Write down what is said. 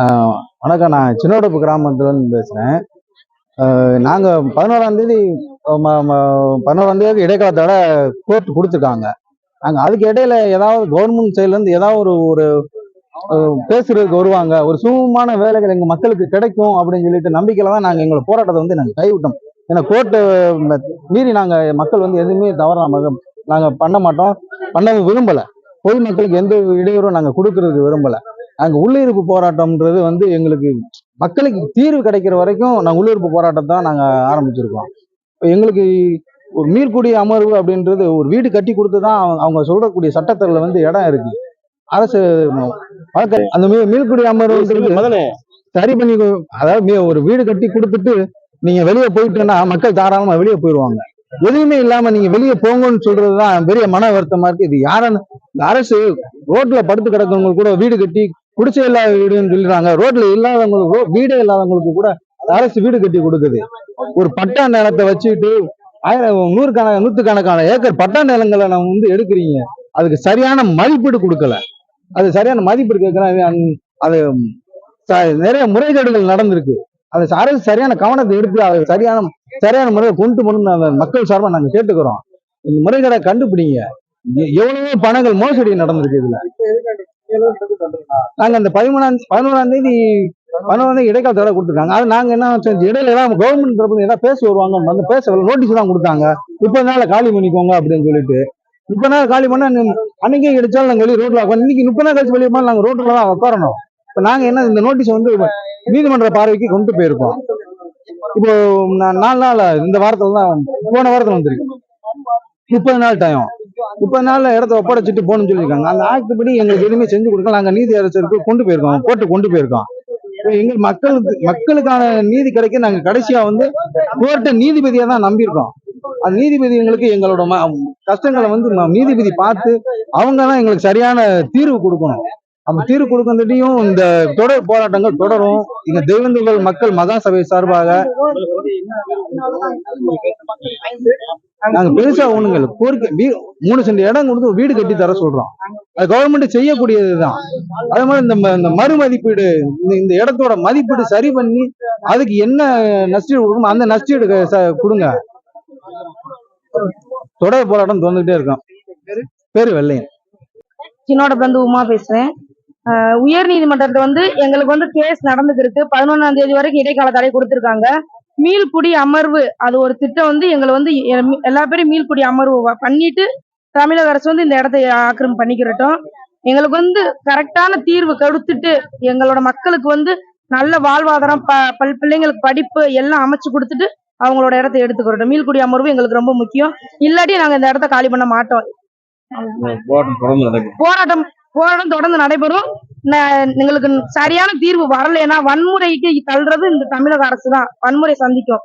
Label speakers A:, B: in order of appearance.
A: வணக்கம். நான் சின்னோடப்பு கிராமத்துலேருந்து பேசுகிறேன் நாங்கள் பதினோராந்தேதி பதினோராந்தேதி பதினோராம் தேதி இடைக்காலத்தோட கோர்ட் கொடுத்துருக்காங்க. நாங்கள் அதுக்கு இடையில ஏதாவது கவர்மெண்ட் சைட்லேருந்து ஏதாவது ஒரு ஒரு பேசுறதுக்கு வருவாங்க. ஒரு சுமமான வேலைகள் எங்கள் மக்களுக்கு கிடைக்கும் அப்படின்னு சொல்லிட்டு நம்பிக்கையில் தான் நாங்கள் எங்களை போராட்டத்தை வந்து நாங்கள் கைவிட்டோம். ஏன்னா கோர்ட்டு மீறி நாங்கள் மக்கள் வந்து எதுவுமே தவறாம நாங்கள் பண்ண மாட்டோம். பண்ண விரும்பலை. பொது மக்களுக்கு எந்த இடையூறும் நாங்கள் கொடுக்கறதுக்கு விரும்பலை. அங்க உள்ளிருப்பு போராட்டம்ன்றது வந்து எங்களுக்கு மக்களுக்கு தீர்வு கிடைக்கிற வரைக்கும் நாங்கள் உள்ளிருப்பு போராட்டத்தை தான் நாங்கள் ஆரம்பிச்சிருக்கோம். இப்போ எங்களுக்கு ஒரு மீள்குடி அமர்வு அப்படின்றது ஒரு வீடு கட்டி கொடுத்து தான் அவங்க- சொல்லக்கூடிய சட்டத்தில் வந்து இடம் இருக்கு. அரசு வழக்க- அந்த மீள்குடி அமர்வுன்றது சரி பண்ணி அதாவது ஒரு வீடு கட்டி கொடுத்துட்டு நீங்க வெளியே போயிட்டுன்னா மக்கள் தாராளமா வெளியே போயிடுவாங்க எதுவுமே இல்லாம நீங்க வெளியே போங்கன்னு சொல்றதுதான் பெரிய மன வருத்தமா இருக்கு. இது யாருன்னு இந்த அரசு ரோட்ல படுத்து கிடக்கிறவங்க கூட வீடு கட்டி குடிசை இல்லாத வீடுன்னு சொல்லிடுறாங்க ரோட்ல இல்லாதவங்களுக்கு ரோ- வீடே இல்லாதவங்களுக்கு கூட அரசு வீடு கட்டி கொடுக்குது. ஒரு பட்டா நிலத்தை வச்சுட்டு ஆயிரம் நூறுக்கண நூற்றுக்கணக்கான ஏக்கர் பட்டா நிலங்களை நம்ம வந்து எடுக்கிறீங்க. அதுக்கு சரியான மதிப்பீடு கொடுக்கல. அது சரியான மதிப்பீடு கேட்கலாம் அது நிறைய முறைகேடுகள் நடந்திருக்கு. அது அரசு சரியான கவனத்தை எடுத்து அதை சரியான சரியான முறையை கொண்டு போகணும்னு மக்கள் சார்பாக நாங்கள் கேட்டுக்கிறோம். இந்த முறைகேடை கண்டுபிடிங்க. எவ்வளவோ பணங்கள் மோசடி நடந்திருக்கு இதுல. நாங்க அந்த பதிமூணாம் பதினோராம் தேதி பதினோராம் தேதி இடைக்கால தடவை கொடுத்துருக்காங்க. அது நாங்க என்ன இடையில ஏதாவது கவர்மெண்ட் தரப்பு ஏதாவது பேச வருவாங்க வந்து பேச நோட்டீஸ் தான் கொடுத்தாங்க. இப்ப நாள் காலி பண்ணிக்கோங்க அப்படின்னு சொல்லிட்டு. இப்ப நாள் காலி பண்ணா அன்னைக்கே கிடைச்சாலும் நாங்க வெளியே ரோட்ல உட்காந்து இன்னைக்கு முப்பது நாள் கழிச்சு வெளியே நாங்க ரோட்ல தான் உட்காரணும் இப்ப நாங்க என்ன இந்த நோட்டீஸ் வந்து நீதிமன்ற பார்வைக்கு கொண்டு போயிருக்கோம். இப்போ நாலு நாள் இந்த வாரத்துல தான் போன வாரத்துல வந்திருக்கு. முப்பது நாள் டைம் முப்பது நாள்ல இடத்த ஒப்படைச்சிட்டு போகணும்னு சொல்லியிருக்காங்க. அந்த ஆக்ட் படி எங்களுக்கு எதுவுமே செஞ்சு கொடுக்கல. நாங்கள் நீதி அரசருக்கு கொண்டு போயிருக்கோம். கோர்ட்டு கொண்டு போயிருக்கோம். எங்கள் எங்க மக்களுக்கு மக்களுக்கான நீதி கிடைக்க நாங்க கடைசியா வந்து கோர்ட்டை நீதிபதியா தான் நம்பியிருக்கோம். அந்த நீதிபதி எங்களுக்கு எங்களோட ம- கஷ்டங்களை வந்து நீதிபதி பார்த்து அவங்க தான் எங்களுக்கு சரியான தீர்வு கொடுக்கணும். நம்ம தீர்வு கொடுக்கறதையும் இந்த தொடர் போராட்டங்கள் தொடரும். இங்க தெய்வந்தங்கள் மக்கள் மகா சபை சார்பாக நாங்க பெருசா ஒண்ணுங்கள் கோரிக்கை வீ- மூணு சென்ட் இடம் கொடுத்து வீடு கட்டி தர சொல்றோம். அது கவர்மெண்ட் செய்யக்கூடியதுதான். அதே மாதிரி இந்த ம- இந்த மறுமதிப்பீடு இந்த இந்த இடத்தோட மதிப்பீடு சரி பண்ணி அதுக்கு என்ன நஷ்டீடு கொடுக்கணும் அந்த நஷ்டீடு கொடுங்க. தொடர் போராட்டம் தொடர்ந்துகிட்டே இருக்கும். பேரு வெள்ளையன்.
B: என்னோட வந்து உமா பேசுறேன். உயர் நீதிமன்றத்துல வந்து எங்களுக்கு வந்து கேஸ் நடந்துருக்கு பதினொன்னாம் தேதி வரைக்கும் இடைக்கால தடை கொடுத்திருக்காங்க. மீள்குடி அமர்வு அது ஒரு திட்டம் வந்து எங்களை வந்து எல்லா பேரும் மீள்குடி அமர்வு பண்ணிட்டு தமிழக அரசு வந்து இந்த இடத்தை ஆக்கிரமம் பண்ணிக்கிறட்டும் எங்களுக்கு வந்து கரெக்டான தீர்வு கொடுத்துட்டு எங்களோட மக்களுக்கு வந்து நல்ல வாழ்வாதாரம் ப பல் பிள்ளைங்களுக்கு படிப்பு எல்லாம் அமைச்சு கொடுத்துட்டு அவங்களோட இடத்த எடுத்துக்கிறோம் மீள்குடி அமர்வு எங்களுக்கு ரொம்ப முக்கியம். இல்லாட்டி நாங்க இந்த இடத்த காலி பண்ண மாட்டோம். போராட்டம் போராட்டம் தொடர்ந்து நடைபெறும். ந- எங்களுக்கு சரியான தீர்வு வரலைன்னா வன்முறைக்கு தள்ளுறது இந்த தமிழக அரசு தான் வன்முறை சந்திக்கும்.